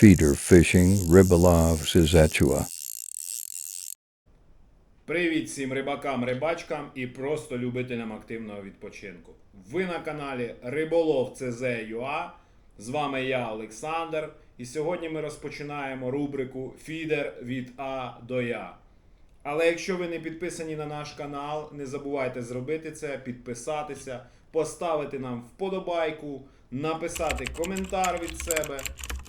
Feeder fishing, Ribalav, Sizetua. Привіт всім рибакам, рибачкам і просто любителям активного відпочинку. Ви на каналі Риболов CZ.ua. З вами я, Олександр. І сьогодні ми розпочинаємо рубрику Фідер від А до Я. Але якщо ви не підписані на наш канал, не забувайте зробити це, підписатися, поставити нам вподобайку, написати коментар від себе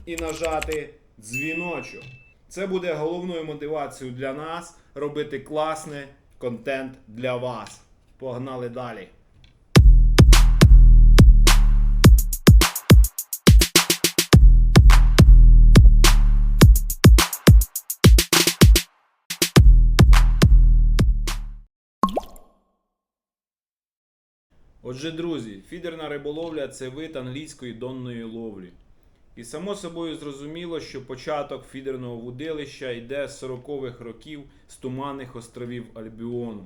і нажати дзвіночок. Це буде головною мотивацією для нас робити класний контент для вас. Погнали далі. Отже, друзі, фідерна риболовля це вид англійської донної ловлі. І само собою зрозуміло, що початок фідерного вудилища йде з 40-х років з туманних островів Альбіону.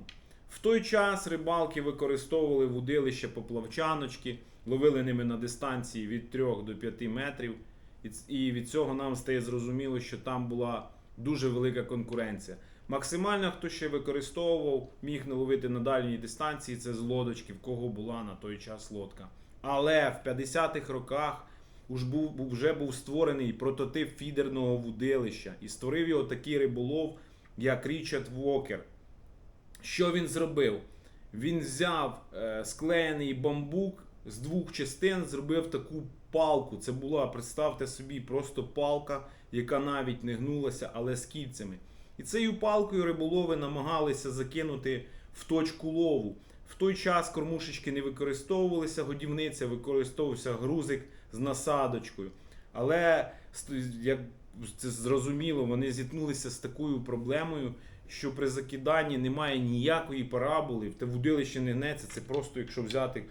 В той час рибалки використовували вудилища поплавчаночки, ловили ними на дистанції від 3 до 5 метрів. І І від цього нам стає зрозуміло, що там була дуже велика конкуренція. Максимально, хто ще використовував, міг наловити на дальній дистанції, це з лодочки, в кого була на той час лодка. Але в 50-х роках уж був, вже був створений прототип фідерного вудилища. І створив його такий риболов, як Річард Вокер. Що він зробив? Він взяв е, склеєний бамбук з двох частин, зробив таку палку. Це була, представте собі, просто палка, яка навіть не гнулася, але з кільцями. І цією палкою риболови намагалися закинути в точку лову. В той час кормушечки не використовувалися, годівниця, використовувався грузик з насадочкою. Але як це зрозуміло, вони зіткнулися з такою проблемою, що при закиданні немає ніякої параболи, те вудилище не гнеться. Це просто, якщо взяти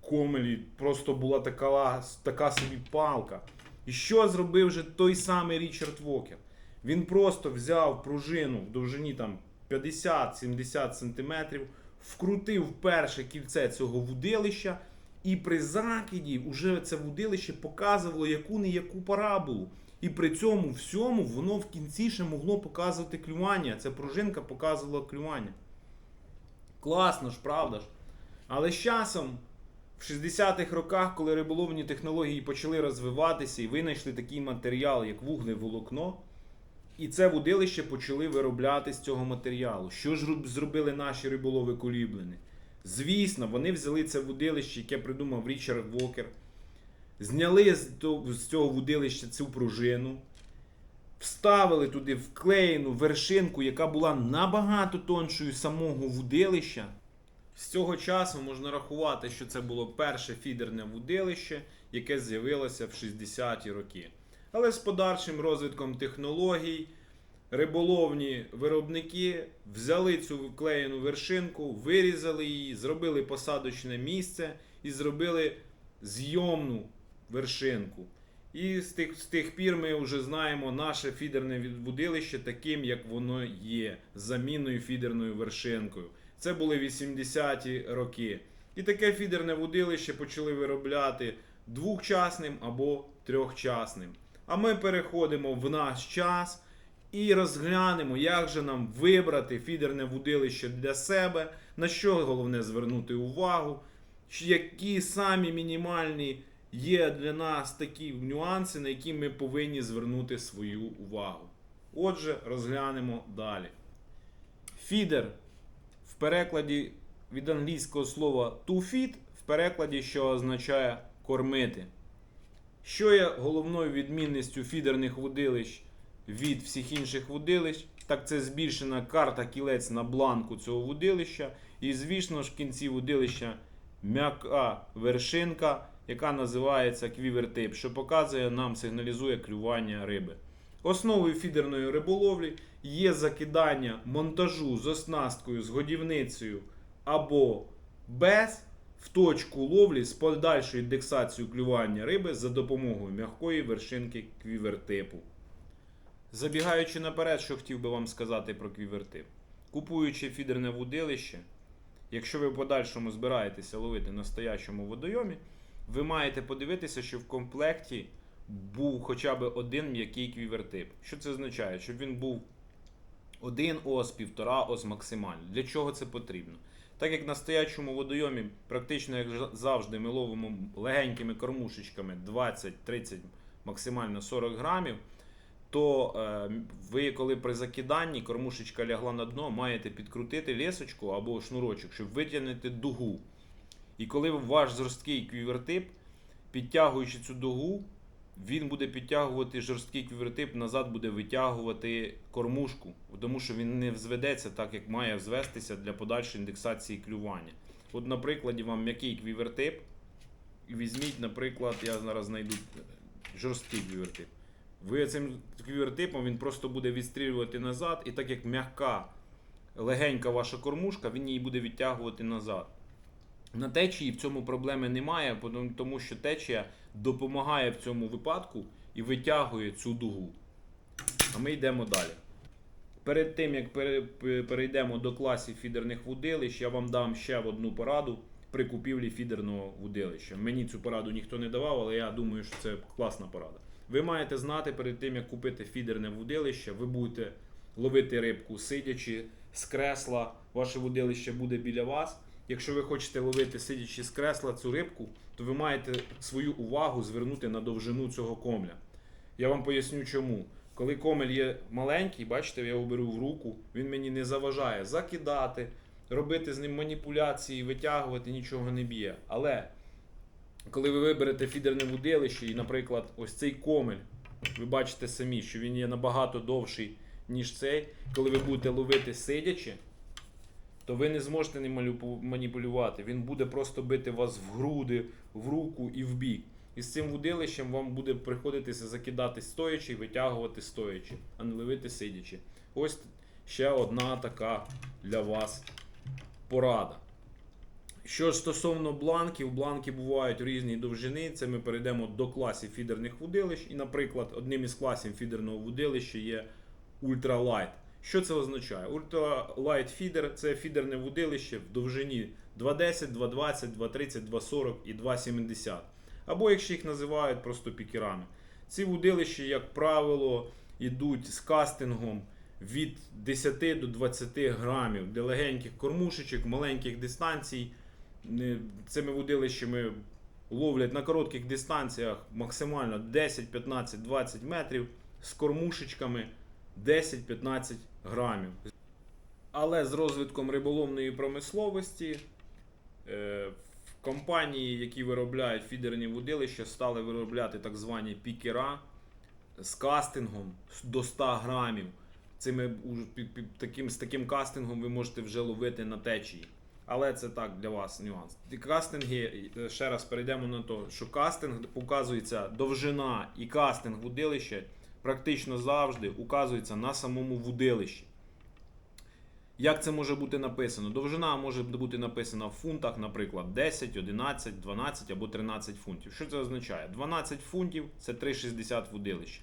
комелі, просто була така, така собі палка. І що зробив же той самий Річард Вокер? Він просто взяв пружину в довжині там 50-70 см, вкрутив перше кільце цього вудилища, і при закиді вже це вудилище показувало яку не яку параболу. І при цьому всьому воно в кінці ще могло показувати клювання. Ця пружинка показувала клювання. Класно ж, правда ж? Але з часом, в 60-х роках, коли риболовні технології почали розвиватися і винайшли такий матеріал, як вуглеволокно, і це вудилище почали виробляти з цього матеріалу. Що ж зробили наші риболови коліблени? Звісно, вони взяли це вудилище, яке придумав Річард Вокер, зняли з цього вудилища цю пружину, вставили туди вклеєну вершинку, яка була набагато тоншою самого вудилища. З цього часу можна рахувати, що це було перше фідерне вудилище, яке з'явилося в 60-ті роки. Але з подальшим розвитком технологій риболовні виробники взяли цю вклеєну вершинку, вирізали її, зробили посадочне місце і зробили зйомну вершинку. І з тих, з тих пір ми вже знаємо наше фідерне від- вудилище таким, як воно є, з замінною фідерною вершинкою. Це були 80-ті роки. І таке фідерне вудилище почали виробляти двохчасним або трьохчасним. А ми переходимо в наш час і розглянемо, як же нам вибрати фідерне вудилище для себе, на що головне звернути увагу, які самі мінімальні є для нас такі нюанси, на які ми повинні звернути свою увагу. Отже, розглянемо далі. Фідер в перекладі від англійського слова to feed, в перекладі, що означає кормити. Що є головною відмінністю фідерних вудилищ від всіх інших вудилищ? Так це збільшена карта кілець на бланку цього вудилища. І, звісно ж, в кінці вудилища м'яка вершинка, яка називається квівертип, що показує нам, сигналізує клювання риби. Основою фідерної риболовлі є закидання монтажу з оснасткою, з годівницею або без в точку ловлі з подальшою індексацією клювання риби за допомогою м'якої вершинки квівертипу. Забігаючи наперед, що хотів би вам сказати про квівертип. Купуючи фідерне вудилище, якщо ви в подальшому збираєтеся ловити на стоячому водойомі, ви маєте подивитися, що в комплекті був хоча б один м'який квівертип. Що це означає? Щоб він був один ос, півтора ос максимально. Для чого це потрібно? Так як на стоячому водойомі, практично як завжди, ми ловимо легенькими кормушечками 20-30, максимально 40 грамів, то е, ви, коли при закиданні кормушечка лягла на дно, маєте підкрутити лесочку або шнурочок, щоб витягнути дугу. І коли ваш жорсткий квівертип, підтягуючи цю дугу, він буде підтягувати жорсткий квівертип, назад буде витягувати кормушку, тому що він не взведеться так, як має взвестися для подальшої індексації клювання. От, на прикладі вам м'який квівертип, візьміть, наприклад, я зараз знайду е, жорсткий квівертип. Ви цим квівертипом він просто буде відстрілювати назад, і так як м'яка, легенька ваша кормушка, він її буде відтягувати назад. На течії в цьому проблеми немає, тому що течія допомагає в цьому випадку і витягує цю дугу. А ми йдемо далі. Перед тим, як перейдемо до класів фідерних вудилищ, я вам дам ще одну пораду при купівлі фідерного вудилища. Мені цю пораду ніхто не давав, але я думаю, що це класна порада. Ви маєте знати перед тим, як купити фідерне вудилище, ви будете ловити рибку сидячи з кресла, ваше вудилище буде біля вас. Якщо ви хочете ловити сидячи з кресла цю рибку, то ви маєте свою увагу звернути на довжину цього комля. Я вам поясню чому. Коли комель є маленький, бачите, я його беру в руку, він мені не заважає закидати, робити з ним маніпуляції, витягувати, нічого не б'є. Але коли ви виберете фідерне вудилище, і, наприклад, ось цей комель, ви бачите самі, що він є набагато довший, ніж цей, коли ви будете ловити сидячи, то ви не зможете ним маніпулювати. Він буде просто бити вас в груди, в руку і в бік. І з цим вудилищем вам буде приходитися закидати стоячи і витягувати стоячи, а не ловити сидячи. Ось ще одна така для вас порада. Що стосовно бланків, бланки бувають різні довжини. Це ми перейдемо до класів фідерних вудилищ. І, наприклад, одним із класів фідерного вудилища є ультралайт. Що це означає? Ультралайт фідер це фідерне вудилище в довжині 2.10, 2.20, 2.30, 2.40 і 2.70. Або якщо їх називають просто пікерами. Ці вудилища, як правило, йдуть з кастингом від 10 до 20 грамів для легеньких кормушечок, маленьких дистанцій. Цими вудилищами ловлять на коротких дистанціях максимально 10, 15, 20 метрів з кормушечками 10-15 грамів. Але з розвитком риболовної промисловості е, компанії, які виробляють фідерні вудилища, стали виробляти так звані пікера з кастингом до 100 грамів. Цими таким, з таким кастингом ви можете вже ловити на течії. Але це так для вас нюанс. Кастинги, е, ще раз перейдемо на те, що кастинг показується довжина і кастинг вудилища практично завжди указується на самому вудилищі. Як це може бути написано? Довжина може бути написана в фунтах, наприклад, 10, 11, 12 або 13 фунтів. Що це означає? 12 фунтів це 3,60 вудилища.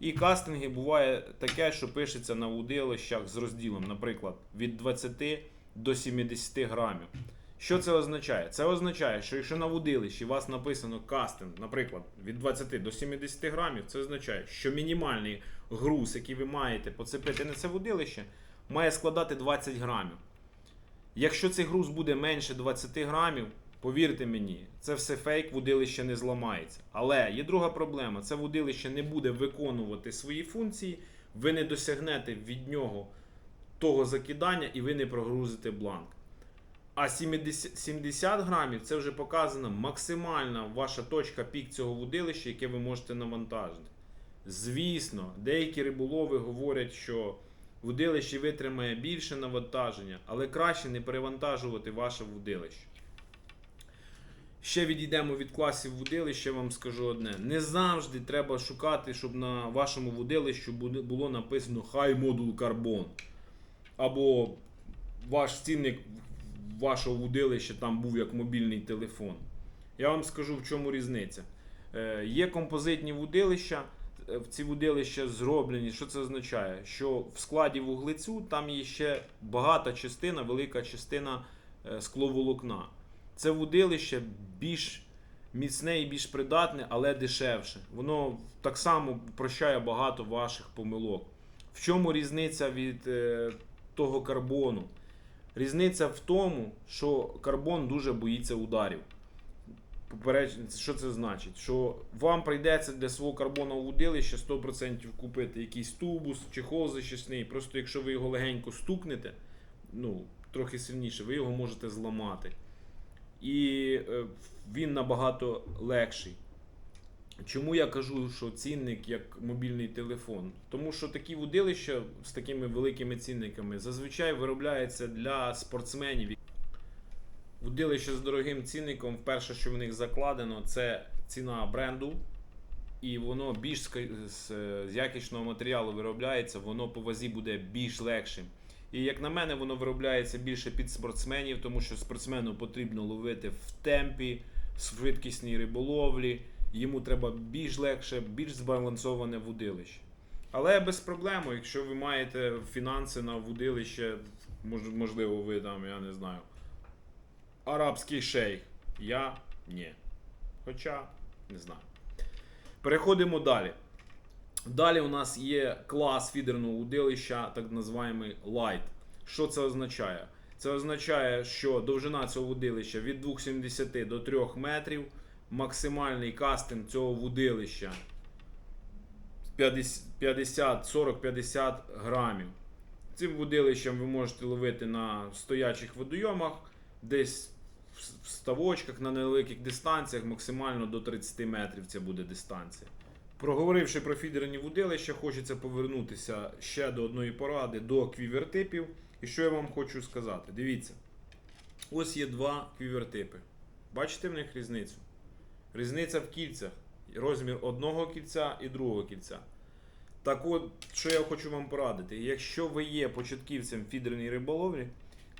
І кастинги буває таке, що пишеться на вудилищах з розділом, наприклад, від 20 до 70 грамів. Що це означає? Це означає, що якщо на вудилищі у вас написано кастинг, наприклад, від 20 до 70 грамів, це означає, що мінімальний груз, який ви маєте поцепити на це вудилище, має складати 20 грамів. Якщо цей груз буде менше 20 грамів, повірте мені, це все фейк, вудилище не зламається. Але є друга проблема: це вудилище не буде виконувати свої функції, ви не досягнете від нього того закидання і ви не прогрузите бланк. А 70, 70 грамів це вже показана максимальна ваша точка пік цього вудилища, яке ви можете навантажити. Звісно, деякі риболови говорять, що вудилище витримає більше навантаження, але краще не перевантажувати ваше вудилище. Ще відійдемо від класів вудилища, вам скажу одне. Не завжди треба шукати, щоб на вашому вудилищу буде- було написано High Module Carbon. Або ваш цінник вашого вудилища там був як мобільний телефон. Я вам скажу, в чому різниця. Е, є композитні вудилища, е, ці вудилища зроблені. Що це означає? Що в складі вуглецю там є ще багата частина, велика частина е, скловолокна. Це вудилище більш міцне і більш придатне, але дешевше. Воно так само прощає багато ваших помилок. В чому різниця від того карбону? Різниця в тому, що карбон дуже боїться ударів. Попереч... Що це значить? Що вам прийдеться для свого карбонового удилища 100% купити якийсь тубус, чехол захисний. Просто якщо ви його легенько стукнете, ну, трохи сильніше, ви його можете зламати. І е, він набагато легший. Чому я кажу, що цінник як мобільний телефон? Тому що такі вудилища з такими великими цінниками зазвичай виробляються для спортсменів. Вудилище з дорогим цінником, перше, що в них закладено, це ціна бренду. І воно більш з, з якісного матеріалу виробляється, воно по вазі буде більш легшим. І як на мене, воно виробляється більше під спортсменів, тому що спортсмену потрібно ловити в темпі, в швидкісній риболовлі. Йому треба більш легше, більш збалансоване вудилище. Але без проблем, якщо ви маєте фінанси на вудилище, можливо, ви там, я не знаю, арабський шейх. Я ні. Хоча не знаю. Переходимо далі. Далі у нас є клас фідерного удилища, так називаємий Light. Що це означає? Це означає, що довжина цього вудилища від 2,70 до 3 метрів. Максимальний кастинг цього вудилища 50, 40-50 грамів. Цим вудилищем ви можете ловити на стоячих водойомах, десь в ставочках на невеликих дистанціях, максимально до 30 метрів це буде дистанція. Проговоривши про фідерні вудилища, хочеться повернутися ще до одної поради, до квівертипів. І що я вам хочу сказати? Дивіться, ось є два квівертипи. Бачите в них різницю? Різниця в кільцях. Розмір одного кільця і другого кільця. Так от, що я хочу вам порадити. Якщо ви є початківцем фідерної риболовлі,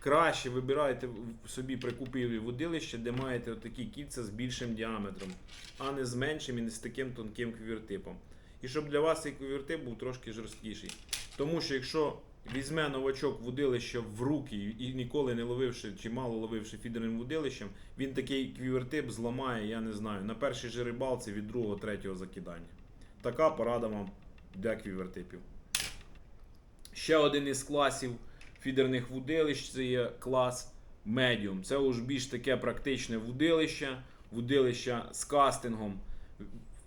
краще вибирайте собі при купівлі водилища, де маєте отакі кільця з більшим діаметром, а не з меншим і не з таким тонким квівертипом. І щоб для вас цей квівертип був трошки жорсткіший. Тому що якщо візьме новачок водилище в руки і ніколи не ловивши чи мало ловивши фідерним водилищем, він такий квівертип зламає, я не знаю, на першій же рибалці від другого, третього закидання. Така порада вам для квівертипів. Ще один із класів фідерних вудилищ це є клас Medium. Це уж більш таке практичне вудилище, вудилище з кастингом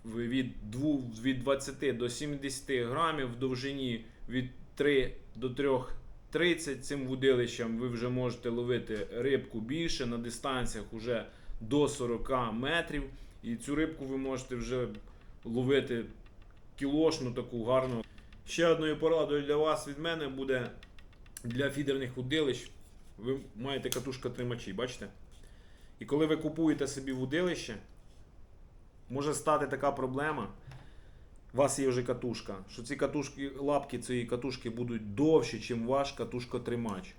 від, 2, від 20 до 70 грамів в довжині від 3 до 3,30. Цим вудилищем ви вже можете ловити рибку більше на дистанціях уже до 40 метрів. І цю рибку ви можете вже ловити кілошну таку гарну. Ще одною порадою для вас від мене буде для фідерних вудилищ. Ви маєте катушка тримачі, бачите? І коли ви купуєте собі вудилище, може стати така проблема. У вас є вже катушка, що ці катушки, лапки цієї катушки будуть довші, ніж ваш катушкотримач.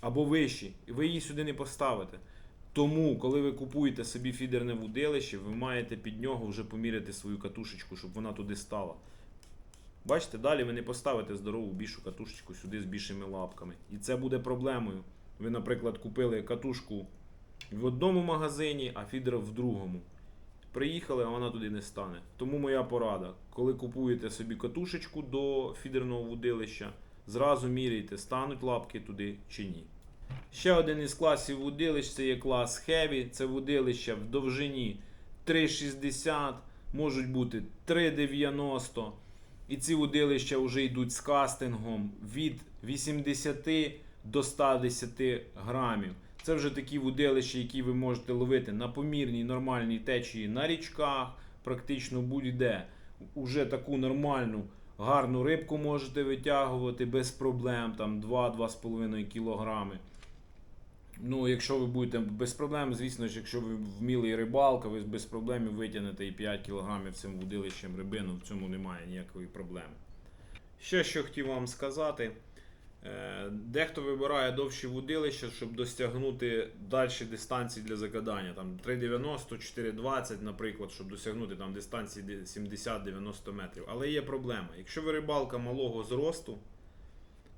Або вищі. І ви її сюди не поставите. Тому, коли ви купуєте собі фідерне вудилище, ви маєте під нього вже поміряти свою катушечку, щоб вона туди стала. Бачите, далі ви не поставите здорову більшу катушечку сюди з більшими лапками. І це буде проблемою. Ви, наприклад, купили катушку в одному магазині, а фідер в другому. Приїхали, а вона туди не стане. Тому моя порада: коли купуєте собі катушечку до фідерного вудилища, зразу міряйте, стануть лапки туди чи ні. Ще один із класів вудилищ це є клас Heavy. Це вудилища в довжині 3,60, можуть бути 3,90. І ці вудилища вже йдуть з кастингом від 80 до 110 грамів. Це вже такі вудилища, які ви можете ловити на помірній нормальній течії на річках, практично будь-де. Уже таку нормальну гарну рибку можете витягувати без проблем, там 2-2,5 кілограми. Ну, якщо ви будете без проблем, звісно ж, якщо ви вмілий рибалка, ви без проблем витягнете і 5 кілограмів цим вудилищем рибину, в цьому немає ніякої проблеми. Ще що хотів вам сказати. Е, Дехто вибирає довші вудилища, щоб досягнути дальші дистанції для закидання. Там 3,90, 4,20, наприклад, щоб досягнути там дистанції 70-90 метрів. Але є проблема. Якщо ви рибалка малого зросту,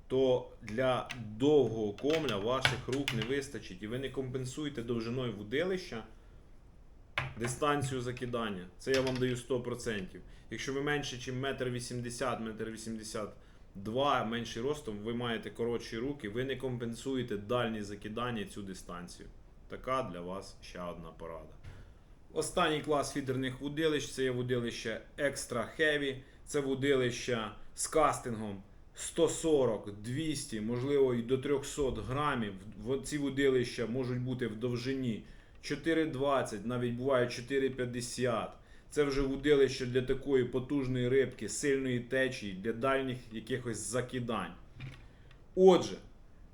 то для довгого комля ваших рук не вистачить і ви не компенсуєте довжиною вудилища дистанцію закидання. Це я вам даю 100%. Якщо ви менше, ніж 1,80 м, 1,82 м, менший ростом, ви маєте коротші руки, ви не компенсуєте дальні закидання цю дистанцію. Така для вас ще одна порада. Останній клас фідерних вудилищ це є вудилище Extra Heavy. Це вудилища з кастингом 140, 200, можливо і до 300 грамів. Ці вудилища можуть бути в довжині 4,20, навіть буває 4,50. Це вже вудилище для такої потужної рибки, сильної течії, для дальніх якихось закидань. Отже,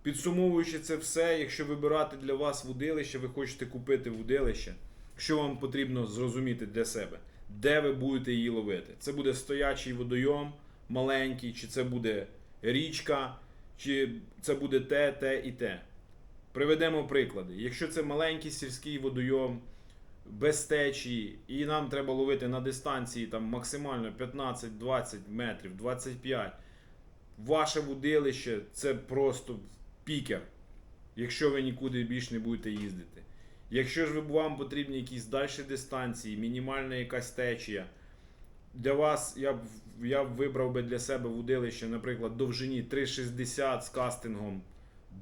підсумовуючи це все, якщо вибирати для вас вудилище, ви хочете купити вудилище, що вам потрібно зрозуміти для себе, де ви будете її ловити. Це буде стоячий водойом маленький, чи це буде річка, чи це буде те, те і те. Приведемо приклади. Якщо це маленький сільський водойом, без течії, і нам треба ловити на дистанції там максимально 15-20 метрів, 25, ваше вудилище це просто пікер, якщо ви нікуди більш не будете їздити. Якщо ж вам потрібні якісь далі дистанції, мінімальна якась течія, для вас я б, я б вибрав би для себе вудилище, наприклад, довжині 3,60 з кастингом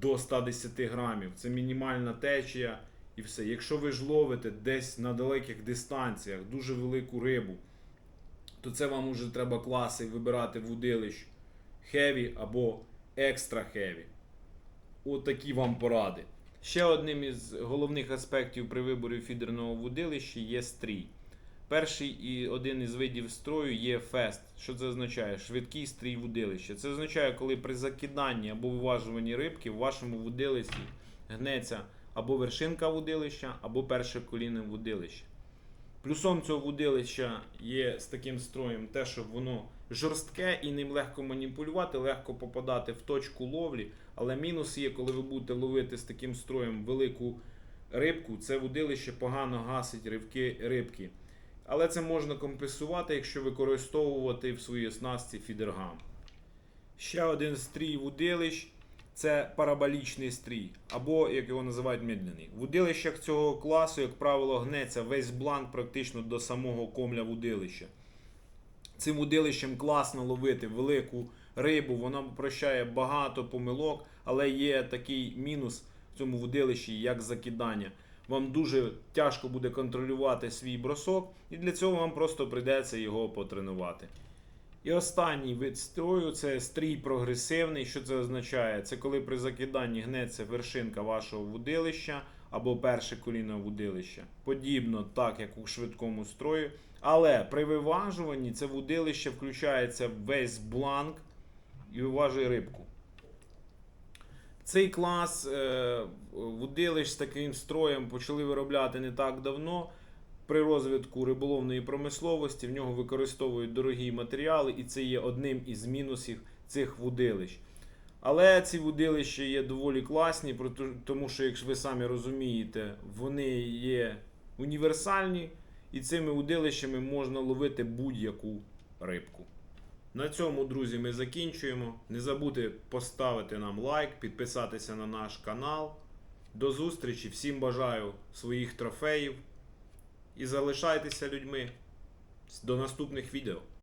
до 110 грамів. Це мінімальна течія і все. Якщо ви ж ловите десь на далеких дистанціях дуже велику рибу, то це вам уже треба класи вибирати вудилищ heavy або extra heavy. От такі вам поради. Ще одним із головних аспектів при виборі фідерного вудилища є стрій. Перший і один із видів строю є фест. Що це означає? Швидкий стрій вудилища. Це означає, коли при закиданні або виважуванні рибки в вашому вудилищі гнеться або вершинка вудилища, або перше коліно вудилища. Плюсом цього вудилища є з таким строєм те, що воно жорстке і ним легко маніпулювати, легко попадати в точку ловлі. Але мінус є, коли ви будете ловити з таким строєм велику рибку, це вудилище погано гасить ривки рибки. Але це можна компенсувати, якщо використовувати в своїй оснастці фідергам. Ще один стрій вудилищ це параболічний стрій, або як його називають медленний. В удилищах цього класу, як правило, гнеться весь бланк практично до самого комля вудилища. Цим удилищем класно ловити велику рибу, вона прощає багато помилок, але є такий мінус в цьому вудилищі, як закидання. Вам дуже тяжко буде контролювати свій бросок, і для цього вам просто прийдеться його потренувати. І останній вид строю це стрій прогресивний. Що це означає? Це коли при закиданні гнеться вершинка вашого вудилища або перше коліно вудилища. Подібно так, як у швидкому строю. Але при виважуванні це вудилище включається весь бланк і виважує рибку. Цей клас е, вудилищ з таким строєм почали виробляти не так давно. При розвитку риболовної промисловості в нього використовують дорогі матеріали, і це є одним із мінусів цих вудилищ. Але ці вудилища є доволі класні, тому що, якщо ви самі розумієте, вони є універсальні, і цими вудилищами можна ловити будь-яку рибку. На цьому, друзі, ми закінчуємо. Не забудьте поставити нам лайк, підписатися на наш канал. До зустрічі! Всім бажаю своїх трофеїв і залишайтеся людьми. До наступних відео.